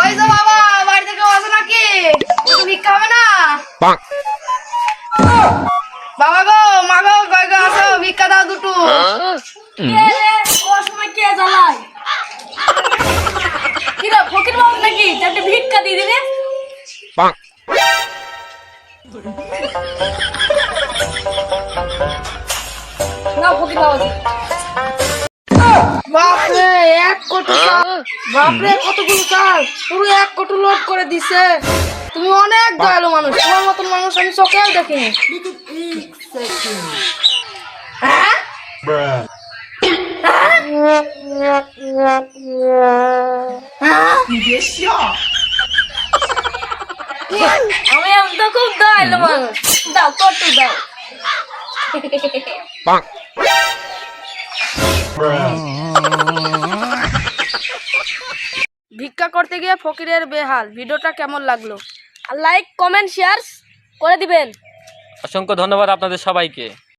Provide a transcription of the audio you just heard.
ওই যে বাবা বাড়ি থেকে আসো নাকি? একটু ভিক্ষা হবে না? বাবা গো মা গো কয় গো আসো ভিক্ষা দাও দুটো। কে রে? সময় কে জ্বালায়? কিরা ফকির বাবু নাকি? ভিক্ষা দিয়ে দিবে না ফকির বাবু। বাপরে, কতগুলো চাল? পুরো এক কোটি লোড করে দিছে। তুমি অনেক দয়ালু মানুষ। তোমার মতন মানুষ আমি চোখেও দেখিনি। হ্যাঁ? আমি আমি তো খুব দয়ালু মানুষ। দাও, কটু দাও। ভিক্ষা করতে গিয়ে ফকিরের বেহাল। ভিডিওটা কেমন লাগল? আর লাইক কমেন্ট শেয়ার করে দিবেন। অসংখ্য ধন্যবাদ আপনাদের সবাইকে।